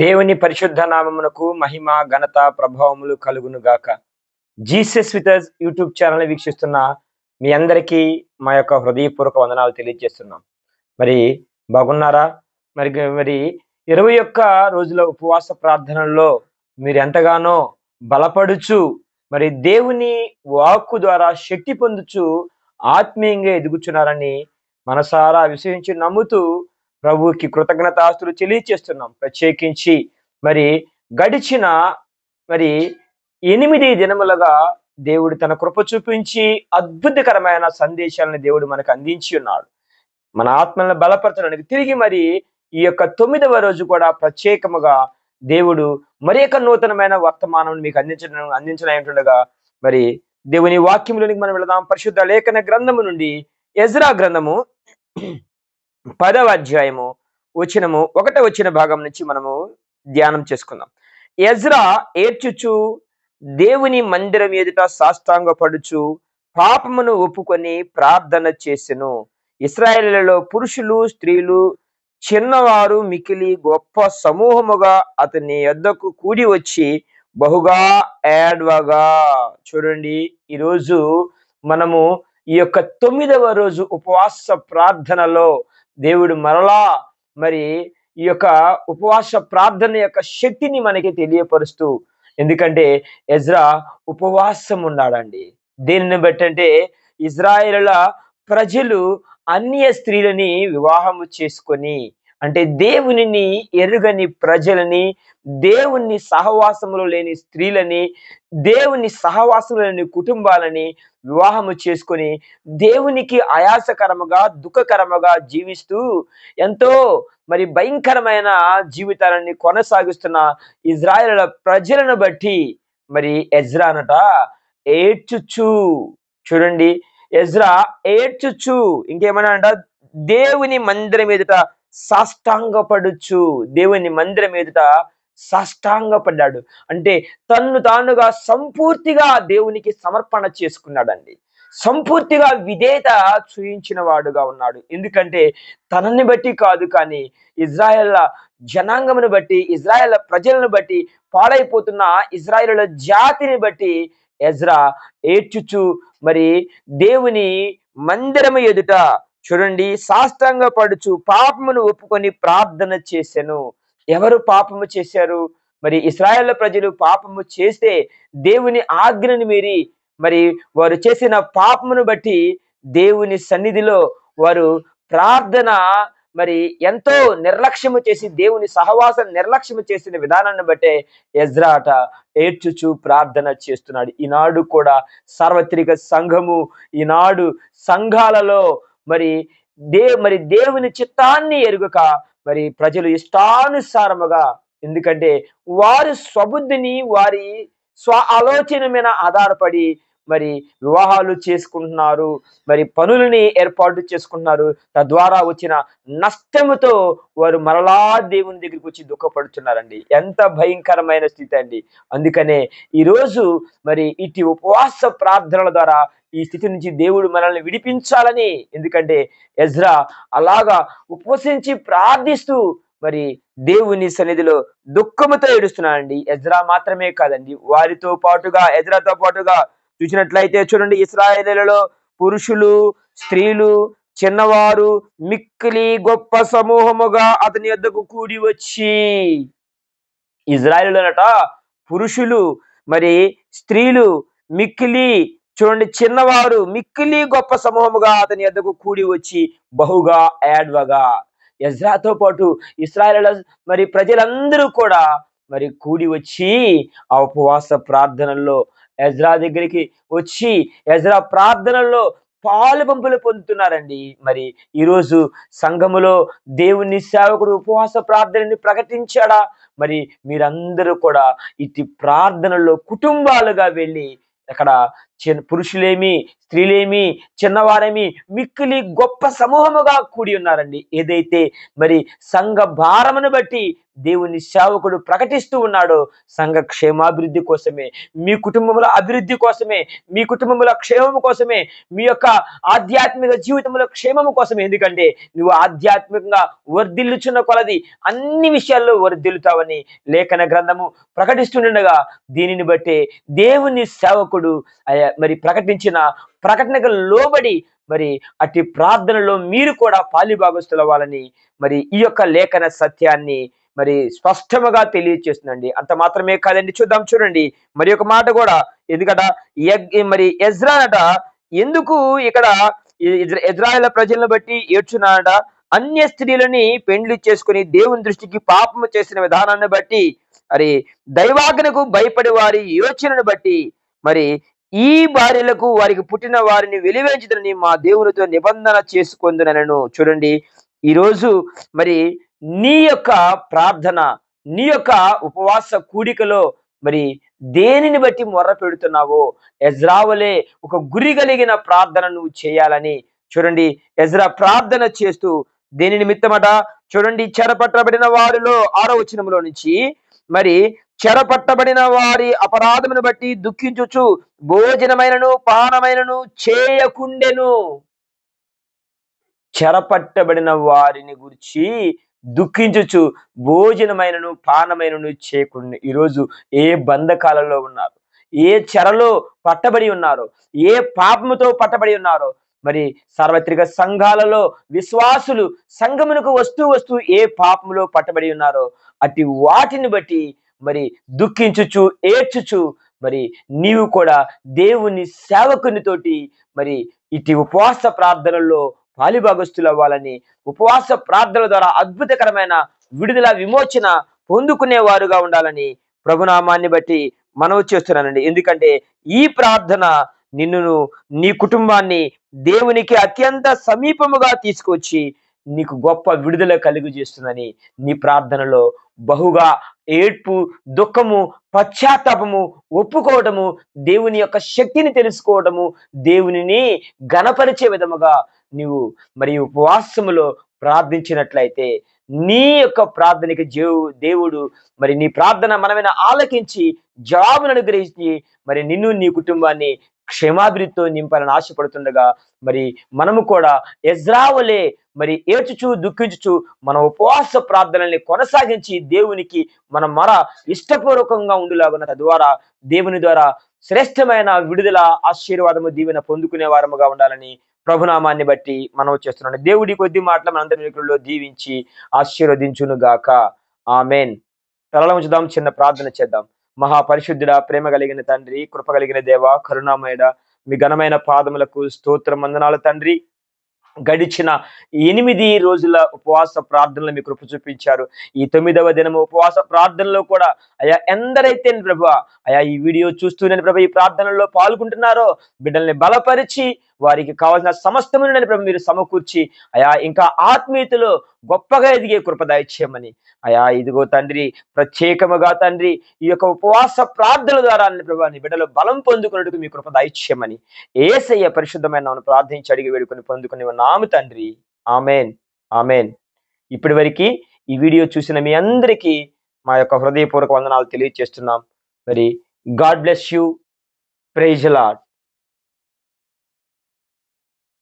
దేవుని పరిశుద్ధ నామమునకు మహిమ ఘనత ప్రభావములు కలుగును గాక. జీసస్ విత్ యూట్యూబ్ ఛానల్ వీక్షిస్తున్న మీ అందరికీ మా యొక్క హృదయపూర్వక వందనాలు తెలియజేస్తున్నాం. మరి బాగున్నారా? మరి మరి ఇరవై ఒక్క రోజుల ఉపవాస ప్రార్థనల్లో మీరు ఎంతగానో బలపడుచు మరి దేవుని వాక్కు ద్వారా శక్తి పొందుచు ఆత్మీయంగా ఎదుగుచున్నారని మనసారా విశ్వసించి నమ్ముతూ ప్రభువుకి కృతజ్ఞతాస్తులు తెలియచేస్తున్నాం ప్రత్యేకించి మరి గడిచిన మరి ఎనిమిది దినములుగా దేవుడు తన కృప చూపించి అద్భుతకరమైన సందేశాలను దేవుడు మనకు అందించి ఉన్నాడు. మన ఆత్మలను బలపరచడానికి తిరిగి మరి ఈ యొక్క తొమ్మిదవ రోజు కూడా ప్రత్యేకముగా దేవుడు మరి యొక్క నూతనమైన వర్తమానం మీకు అందించడం అందించడం మరి దేవుని వాక్యములోనికి మనం వెళదాం. పరిశుద్ధ లేఖన గ్రంథము నుండి ఎజ్రా గ్రంథము పదవ అధ్యాయము వచనము ఒకట వచ్చిన భాగం నుంచి మనము ధ్యానం చేసుకుందాం. ఎజ్రా ఏడ్చుచు దేవుని మందిరం ఎదుట సాష్టాంగ పడుచు పాపమును ఒప్పుకొని ప్రార్థన చేసెను. ఇస్రాయేళ్ళలో పురుషులు స్త్రీలు చిన్నవారు మికిలి గొప్ప సమూహముగా అతని యొద్దకు కూడి వచ్చి బహుగా ఏడ్వగా. చూడండి ఈరోజు మనము ఈ యొక్క తొమ్మిదవ రోజు ఉపవాస ప్రార్థనలో దేవుడు మరలా మరి ఈ యొక్క ఉపవాస ప్రార్థన యొక్క శక్తిని మనకి తెలియపరుస్తూ ఎందుకంటే ఎజ్రా ఉపవాసం ఉన్నాడండి. దేనిని బట్టి అంటే ఇజ్రాయేలుల ప్రజలు అన్య స్త్రీలని వివాహము చేసుకొని అంటే దేవునిని ఎరుగని ప్రజలని దేవుని సహవాసంలో లేని స్త్రీలని దేవుని సహవాసంలో లేని కుటుంబాలని వివాహము చేసుకొని దేవునికి ఆయాసకరముగా దుఃఖకరముగా జీవిస్తూ ఎంతో మరి భయంకరమైన జీవితాలని కొనసాగిస్తున్న ఇజ్రాయేల్ ప్రజలను బట్టి మరి ఎజ్రా అనట ఏడ్చుచు. చూడండి ఎజ్రా ఏడ్చుచ్చు ఇంకేమన్నా అంట దేవుని మందిరం ఎదుట సాష్టాంగపడుచు. దేవుని మందిరం ఎదుట సాష్టాంగపడ్డాడు. అంటే తన్ను తానుగా సంపూర్తిగా దేవునికి సమర్పణ చేసుకున్నాడండి. సంపూర్తిగా విధేయత చూయించిన వాడుగా ఉన్నాడు. ఎందుకంటే తనని బట్టి కాదు కానీ ఇజ్రాయెల్ జనాంగమును బట్టి ఇజ్రాయెల్ ప్రజలను బట్టి పాడైపోతున్న ఇజ్రాయెల్ జాతిని బట్టి ఎజ్రా ఏడ్చుచు మరి దేవుని మందిరము ఎదుట చూడండి సాష్టాంగ పడుచు పాపమును ఒప్పుకొని ప్రార్థన చేశాను ఎవరు పాపము చేశారు? మరి ఇస్రాయేల్ ప్రజలు పాపము చేస్తే దేవుని ఆజ్ఞని మీరి మరి వారు చేసిన పాపమును బట్టి దేవుని సన్నిధిలో వారు ప్రార్థన మరి ఎంతో నిర్లక్ష్యము చేసి దేవుని సహవాసం నిర్లక్ష్యము చేసిన విధానాన్ని బట్టే ఎజ్రాట ఏడ్చుచు ప్రార్థన చేస్తున్నాడు. ఈనాడు కూడా సార్వత్రిక సంఘము ఈనాడు సంఘాలలో మరి దే మరి దేవుని చిత్తాన్ని ఎరుగక మరి ప్రజలు ఇష్టానుసారముగా ఎందుకంటే వారి స్వబుద్ధిని వారి స్వ ఆలోచన మీద ఆధారపడి మరి వివాహాలు చేసుకుంటున్నారు మరి పనులని ఏర్పాటు చేసుకుంటున్నారు. తద్వారా వచ్చిన నష్టముతో వారు మరలా దేవుని దగ్గరికి వచ్చి దుఃఖపడుతున్నారండి. ఎంత భయంకరమైన స్థితి అండి. అందుకనే ఈరోజు మరి ఇటు ఉపవాస ప్రార్థనల ద్వారా ఈ స్థితి నుంచి దేవుడు మనల్ని విడిపించాలని. ఎందుకంటే ఎజ్రా అలాగా ఉపవసించి ప్రార్థిస్తూ మరి దేవుని సన్నిధిలో దుఃఖముతో ఏడుస్తున్నాడండి. ఎజ్రా మాత్రమే కాదండి. వారితో పాటుగా ఎజ్రాతో పాటుగా చూసినట్లయితే చూడండి ఇస్రాయేలీలలో పురుషులు స్త్రీలు చిన్నవారు మిక్కిలి గొప్ప సమూహముగా అతని యొద్దకు కూడి వచ్చి ఇజ్రాయేలులనట పురుషులు మరి స్త్రీలు మిక్కిలి చూడండి చిన్నవారు మిక్కిలి గొప్ప సమూహముగా అతని ఎద్దకు కూడి వచ్చి బహుగా ఏడ్వగా ఎజ్రాతో పాటు ఇస్రాయేల్ మరి ప్రజలందరూ కూడా మరి కూడి వచ్చి ఆ ఉపవాస ప్రార్థనల్లో ఎజ్రా దగ్గరికి వచ్చి ఎజ్రా ప్రార్థనల్లో పాలు పంపులు పొందుతున్నారండి. మరి ఈరోజు సంఘములో దేవుని సేవకుడు ఉపవాస ప్రార్థనని ప్రకటించాడా? మరి మీరందరూ కూడా ఇటు ప్రార్థనల్లో కుటుంబాలుగా వెళ్ళి అక్కడ చిన్న పురుషులేమి స్త్రీలేమి చిన్నవారేమి మిక్కిలి గొప్ప సమూహముగా కూడి ఉన్నారండి. ఏదైతే మరి సంఘ భారమును బట్టి దేవుని సేవకుడు ప్రకటిస్తూ ఉన్నాడో సంఘ క్షేమాభివృద్ధి కోసమే మీ కుటుంబముల అభివృద్ధి కోసమే మీ కుటుంబముల క్షేమము కోసమే మీ యొక్క ఆధ్యాత్మిక జీవితంలో క్షేమము కోసమే. ఎందుకంటే నువ్వు ఆధ్యాత్మికంగా వర్ధిల్లుచున్న కొలది అన్ని విషయాల్లో వర్ధిల్లుతావని లేఖన గ్రంథము ప్రకటిస్తుండగా దీనిని బట్టి దేవుని సేవకుడు సేవకుడు మరి ప్రకటించిన ప్రకటనకు లోబడి మరి అట్టి ప్రార్థనలో మీరు కూడా పాలిభాగస్తులవ్వాలని మరి ఈ యొక్క లేఖన సత్యాన్ని మరి స్పష్టముగా తెలియచేస్తుందండి. అంత మాత్రమే కాదండి చూద్దాం చూడండి. మరి ఒక మాట కూడా ఎందుకట యగ్- మరి ఎజ్రానట ఎందుకు ఇక్కడ ఇజ్రా- ప్రజలను బట్టి ఏడ్చున్నాడట అన్య స్త్రీలని పెండ్లి చేసుకుని దేవుని దృష్టికి పాపము చేసిన విధానాన్ని బట్టి మరి దైవాగ్నకు భయపడి వారి యోచనను బట్టి మరి ఈ భార్యలకు వారికి పుట్టిన వారిని వెలివేంచుదని మా దేవునితో నిబంధన చేసుకుందునను చూడండి ఈరోజు మరి నీ యొక్క ప్రార్థన నీ యొక్క ఉపవాస కూడికలో మరి దేనిని బట్టి మొర్ర పెడుతున్నావో? ఎజ్రావలే ఒక గురి కలిగిన ప్రార్థన నువ్వు చేయాలని. చూడండి ఎజ్రా ప్రార్థన చేస్తూ దేని నిమిత్తమట? చూడండి చెరపట్టబడిన వారిలో ఆరో వచనంలో నుంచి మరి చెరపట్టబడిన వారి అపరాధమును బట్టి దుఃఖించుచు భోజనమైనను పానమైనను చేయకుండెను. చెరపట్టబడిన వారిని గురించి దుఃఖించుచు భోజనమైనను పానమైనను చేయకుండా ఈరోజు ఏ బంధకాలలో ఉన్నారు? ఏ చెరలో పట్టబడి ఉన్నారో? ఏ పాపముతో పట్టబడి ఉన్నారో? మరి సార్వత్రిక సంఘాలలో విశ్వాసులు సంఘమునకు వస్తూ వస్తూ ఏ పాపములో పట్టబడి ఉన్నారో అట్టి వాటిని బట్టి మరి దుఃఖించుచు ఏడ్చుచు మరి నీవు కూడా దేవుని సేవకునితోటి మరి ఇటు ఉపవాస ప్రార్థనల్లో పాలిభాగస్తులు అవ్వాలని ఉపవాస ప్రార్థన ద్వారా అద్భుతకరమైన విడుదల విమోచన పొందుకునేవారుగా ఉండాలని ప్రభునామాన్ని బట్టి మనవి చేస్తున్నానండి. ఎందుకంటే ఈ ప్రార్థన నిన్ను నీ కుటుంబాన్ని దేవునికి అత్యంత సమీపముగా తీసుకొచ్చి నీకు గొప్ప విడుదల కలుగు చేస్తుందని నీ ప్రార్థనలో బహుగా ఏడ్పు దుఃఖము పశ్చాత్తాపము ఒప్పుకోవటము దేవుని యొక్క శక్తిని తెలుసుకోవటము దేవునిని గణపరిచే విధముగా నీవు మరి ఉపవాసములో ప్రార్థించినట్లయితే నీ యొక్క ప్రార్థనకి జేవు దేవుడు మరి నీ ప్రార్థన మనమైన ఆలకించి జవాబును అనుగ్రహించి మరి నిన్ను నీ కుటుంబాన్ని క్షేమాభివృద్ధితో నింపాలని ఆశపడుతుండగా మరి మనము కూడా ఎజ్రావలే మరి ఏడ్చుచు దుఃఖించుచు మన ఉపవాస ప్రార్థనల్ని కొనసాగించి దేవునికి మన మర ఇష్టపూర్వకంగా ఉండులాగున్న తద్వారా దేవుని ద్వారా శ్రేష్టమైన విడుదల ఆశీర్వాదము దీవెన పొందుకునే వారముగా ఉండాలని ప్రభునామాన్ని బట్టి మనం చేస్తున్నాం దేవుడి కొద్ది మాటలు మనందరి వెనుకల్లో దీవించి ఆశీర్వదించును గాక ఆమెన్. తలలో ఉంచుదాం చిన్న ప్రార్థన చేద్దాం. మహాపరిశుద్ధుడ ప్రేమ కలిగిన తండ్రి కృప కలిగిన దేవ కరుణామయుడ మీ ఘనమైన పాదములకు స్తోత్రం వందనాలు తండ్రి. గడిచిన ఎనిమిది రోజుల ఉపవాస ప్రార్థనలు మీ కృప చూపించారు. ఈ తొమ్మిదవ దినము ఉపవాస ప్రార్థనలో కూడా అయా ఎందరైతే ప్రభు అయా ఈ వీడియో చూస్తూ నేను ప్రభు ఈ ప్రార్థనల్లో పాల్గొంటున్నారో బిడ్డల్ని బలపరిచి వారికి కావాల్సిన సమస్తమును నేను ప్రభు మీరు సమకూర్చి అయా ఇంకా ఆత్మీయతలో గొప్పగా ఎదిగే కృప అయా ఇదిగో తండ్రి ప్రత్యేకముగా తండ్రి ఈ యొక్క ఉపవాస ప్రార్థనల ద్వారా ప్రభాని బిడ్డలో బలం పొందుకున్నట్టుకు మీ కృప ఏసయ్య పరిశుద్ధమైన ప్రార్థించి అడిగి వేడుకొని పొందుకుని నాము తండ్రి. ఆమెన్. ఆమెన్. ఇప్పటి వరకు ఈ వీడియో చూసిన మీ అందరికీ మా యొక్క హృదయపూర్వక వందనాలు తెలియజేస్తున్నాం మరి God bless you. Praise Lord